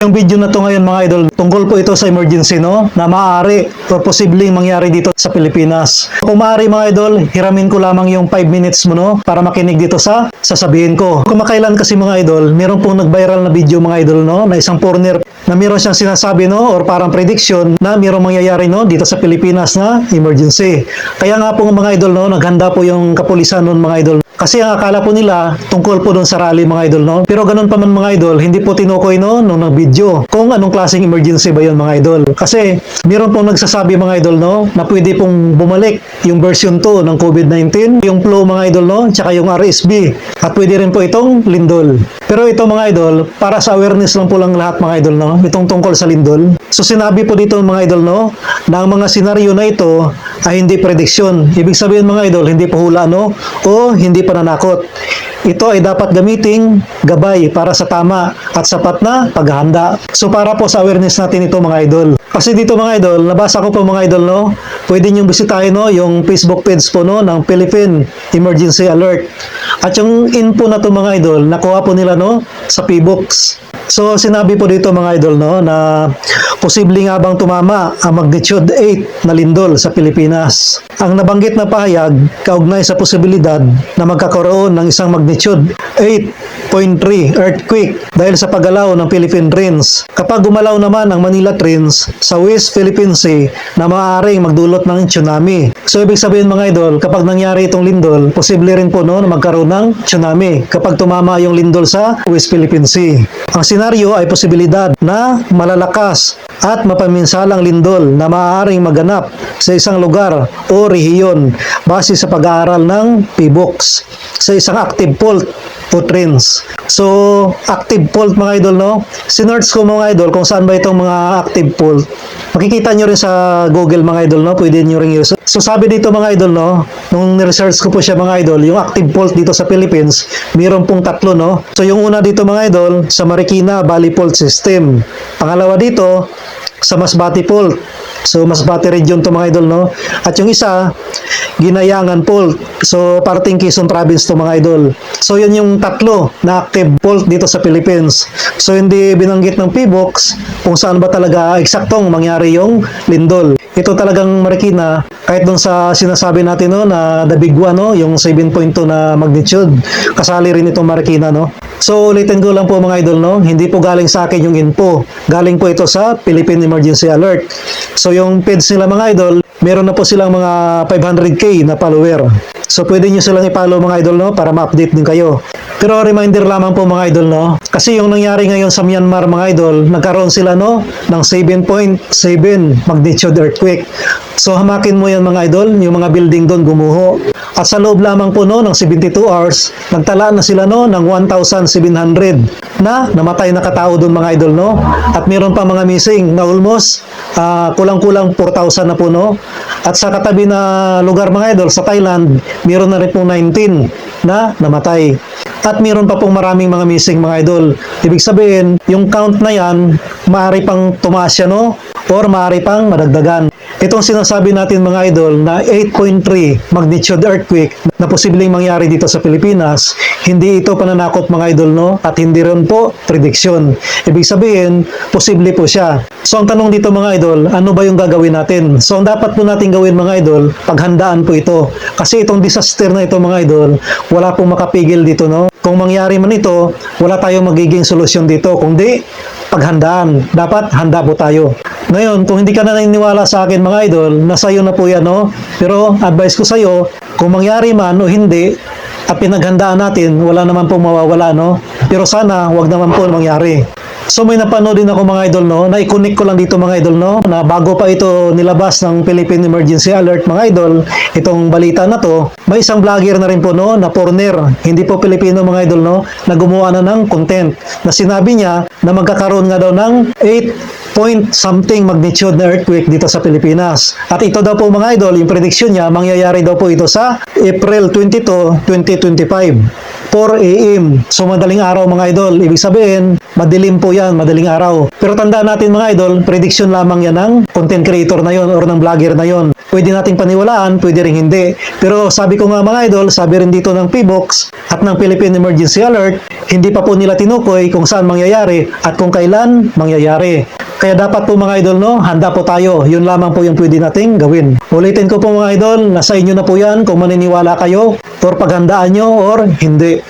Yung video na to ngayon mga idol, tungkol po ito sa emergency no, na maaari o posibleng mangyari dito sa Pilipinas. Kung maaari mga idol, hiramin ko lamang yung 5 minutes mo no, para makinig dito sa sasabihin ko. Kung makailan kasi mga idol, meron pong nag-viral na video mga idol no, na isang foreigner na meron siyang sinasabi no, or parang prediction na meron mangyayari no, dito sa Pilipinas na emergency. Kaya nga po mga idol no, naghanda po yung kapulisan noon mga idol kasi ang akala po nila tungkol po doon sa rally mga idol no. Pero ganun pa man mga idol, hindi po tinukoy no nung nag-video kung anong klaseng emergency ba yun mga idol. Kasi meron pong nagsasabi mga idol no na pwede pong bumalik yung version 2 ng COVID-19, yung flu mga idol no, tsaka yung RSV at pwede rin po itong lindol. Pero ito mga idol, para sa awareness lang po lang lahat mga idol no, itong tungkol sa lindol. So sinabi po dito mga idol no, na ang mga senaryo na ito ay hindi prediction. Ibig sabihin mga idol, hindi po hula no, o hindi pananakot. Ito ay dapat gamiting gabay para sa tama at sapat na paghahanda. So para po sa awareness natin ito mga idol. Kasi dito mga idol, nabasa ko po mga idol no, pwede niyong bisitahin no, yung Facebook page po no, ng Philippine Emergency Alert. At yung info na to mga idol, nakuha po nila no, sa P-Books. So sinabi po dito mga idol no, na posible nga bang tumama ang magnitude 8 na lindol sa Pilipinas. Ang nabanggit na pahayag kaugnay sa posibilidad na magkakaroon ng isang magnitude 8.3 earthquake dahil sa paggalaw ng Philippine Trends. Kapag gumalaw naman ang Manila Trends sa West Philippine Sea na maaaring magdulot ng tsunami. So ibig sabihin mga idol, kapag nangyari itong lindol, posible rin po no, na magkaroon ng tsunami kapag tumama yung lindol sa West Philippine Sea. Ang senaryo ay posibilidad na malalakas at mapaminsalang lindol na maaaring maganap sa isang lugar o rehiyon base sa pag-aaral ng PBOX sa isang active fault o trends. So, active fault mga idol, no? Sinerch ko mga idol kung saan ba itong mga active fault. Makikita nyo rin sa Google mga idol, no? Pwede nyo rin use. So, sabi dito mga idol, no? Nung research ko po siya mga idol, yung active fault dito sa Philippines, mayroon pong tatlo, no? So, yung una dito mga idol, sa Marikina Valley Fault System. Pangalawa dito, sa Masbate Fault. So, Masbate region to mga idol, no? At yung isa, Ginayangan Fault. So, parting Quezon Province to mga idol. So, yun yung tatlo na active fault dito sa Philippines. So, hindi binanggit ng PBOX kung saan ba talaga eksaktong mangyari yung lindol. Ito talagang Marikina, kahit dun sa sinasabi natin no, na the big one, no, yung 7.2 na magnitude, kasali rin itong Marikina. No? So, ulitin ko lang po mga idol, no? hindi po galing sa akin yung info. Galing po ito sa Philippine Emergency Alert. So, yung page nila mga idol, meron na po silang mga 500k na follower. So, pwede nyo silang i-follow mga idol, no? Para ma-update din kayo. Pero reminder lamang po mga idol, no? Kasi yung nangyari ngayon sa Myanmar mga idol, nagkaroon sila, no? Ng 7.7 magnitude earthquake. So, hamakin mo yan mga idol, yung mga building doon gumuho. At sa loob lamang po no, ng 72 hours, nagtala na sila no, ng 1,700 na namatay na katao doon mga idol. No? At meron pa mga missing na almost ah, kulang-kulang 4,000 na po. No? At sa katabi na lugar mga idol, sa Thailand, meron na rin po 19 na namatay. At meron pa pong maraming mga missing mga idol. Ibig sabihin, yung count na yan, maaari pang tumaas yan, no? Or maaari pang madagdagan. Itong sinasabi natin mga idol na 8.3 magnitude earthquake na posibleng mangyari dito sa Pilipinas, hindi ito pananakot mga idol no at hindi rin po prediction. Ibig sabihin, posible po siya. So ang tanong dito mga idol, ano ba yung gagawin natin? So ang dapat po natin gawin mga idol, paghandaan po ito. Kasi itong disaster na ito mga idol, wala pong makapigil dito no. Kung mangyari man ito, wala tayong magiging solusyon dito. Kung di, paghandaan. Dapat handa po tayo. Ngayon, kung hindi ka na naniniwala sa akin mga idol, nasa iyo na po yan, no? Pero advice ko sa iyo, kung mangyari man o hindi, at pinaghandaan natin, wala naman pong mawawala, no? Pero sana, wag naman po mangyari. So may napanood din ako mga idol no, na-connect ko lang dito mga idol no, na bago pa ito nilabas ng Philippine Emergency Alert mga idol, itong balita na to, may isang vlogger na rin po no, na foreigner, hindi po Pilipino mga idol no, na gumawa na ng content, na sinabi niya na magkakaroon nga daw ng 8 point something magnitude na earthquake dito sa Pilipinas. At ito daw po mga idol, yung prediction niya, mangyayari daw po ito sa April 22, 2025. 4 a.m. So madaling araw mga idol. Ibig sabihin, madilim po yan, madaling araw. Pero tandaan natin mga idol, prediction lamang yan ng content creator na yon or ng vlogger na yon. Pwede nating paniwalaan, pwede rin hindi. Pero sabi ko nga mga idol, sabi rin dito ng PBOX at ng Philippine Emergency Alert, hindi pa po nila tinukoy kung saan mangyayari at kung kailan mangyayari. Kaya dapat po mga idol, no, handa po tayo. Yun lamang po yung pwede nating gawin. Ulitin ko po mga idol, nasa inyo na po yan kung maniniwala kayo or paghandaan nyo or hindi.